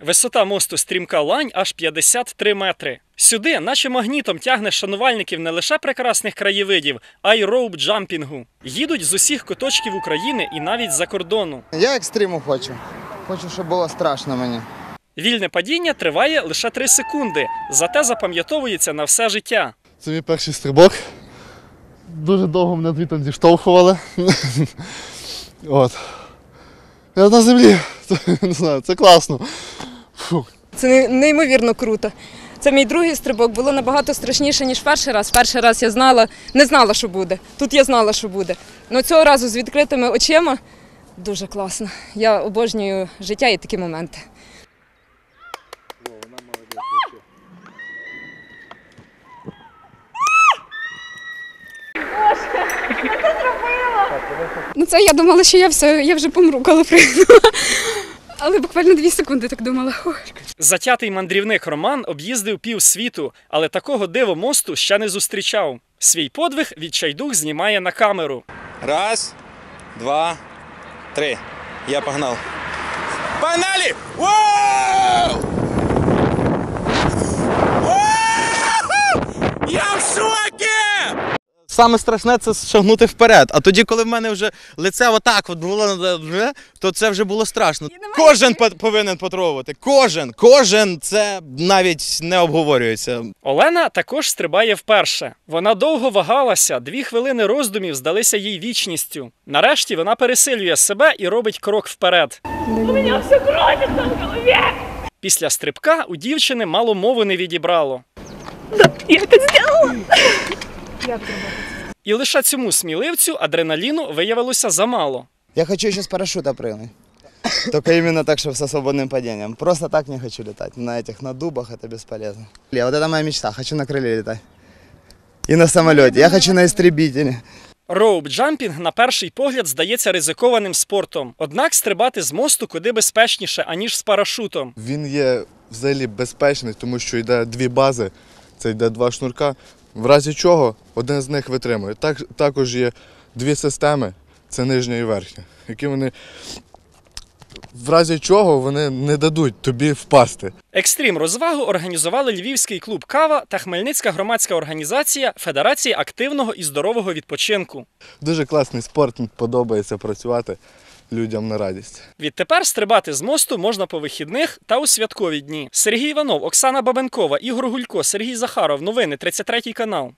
Висота мосту стрімка лань аж 53 метри. Сюди, наче магнітом, тягне шанувальників не лише прекрасних краєвидів, а й роуп-джампінгу. Їдуть з усіх куточків України і навіть з-за кордону. Я екстриму хочу. Хочу, щоб було страшно мені. Вільне падіння триває лише 3 секунди, зате запам'ятовується на все життя. Це мій перший стрибок. Дуже довго мене звідти зіштовхували. От. Я на землі. Це, не знаю, це класно. Фу. Це неймовірно круто. Це мій другий стрибок. Було набагато страшніше, ніж перший раз. Перший раз я знала, не знала, що буде. Тут я знала, що буде. Ну цього разу з відкритими очима дуже класно. Я обожнюю життя і такі моменти. Ну це я думала, що я все, я вже помру, коли прийду. Але буквально дві секунди так думала. Затятий мандрівник Роман об'їздив пів світу, але такого диво мосту ще не зустрічав. Свій подвиг відчайдух знімає на камеру. Раз, два, три. Я погнав. Погнали! Воу! Воу! Я в шокі! Саме страшне це шагнути вперед. А тоді, коли в мене вже лице отак от було, то це вже було страшно. Кожен по- повинен потрогувати. Кожен, кожен це навіть не обговорюється. Олена також стрибає вперше. Вона довго вагалася, дві хвилини роздумів здалися їй вічністю. Нарешті вона пересилює себе і робить крок вперед. У мене все кроче Після стрибка у дівчини мало мови не відібрало. І лише цьому сміливцю адреналіну виявилося замало. Я хочу ще з парашюта прыгнуть. Только именно так, чтобы со свободным падением. Просто так не хочу летать. На этих, на дубах это бесполезно. Я, вот это моя мечта. Хочу на крыле летать. И на самолете. Я хочу на истребителе. Роуп-джампінг на перший погляд здається ризикованим спортом. Однак стрибати з мосту куди безпечніше, аніж з парашутом. Він є взагалі безпечний, тому що йде дві бази, це йде два шнурка. В разі чого один з них витримує. Так, також є дві системи, це нижня і верхня, які вони в разі чого вони не дадуть тобі впасти. Екстрім розвагу організували Львівський клуб Кава та Хмельницька громадська організація Федерації активного і здорового відпочинку. Дуже класний спорт, подобається працювати людям на радість. Відтепер стрибати з мосту можна по вихідних та у святкові дні. Сергій Іванов, Оксана Бабенкова, Ігор Гулько, Сергій Захаров. Новини 33 канал.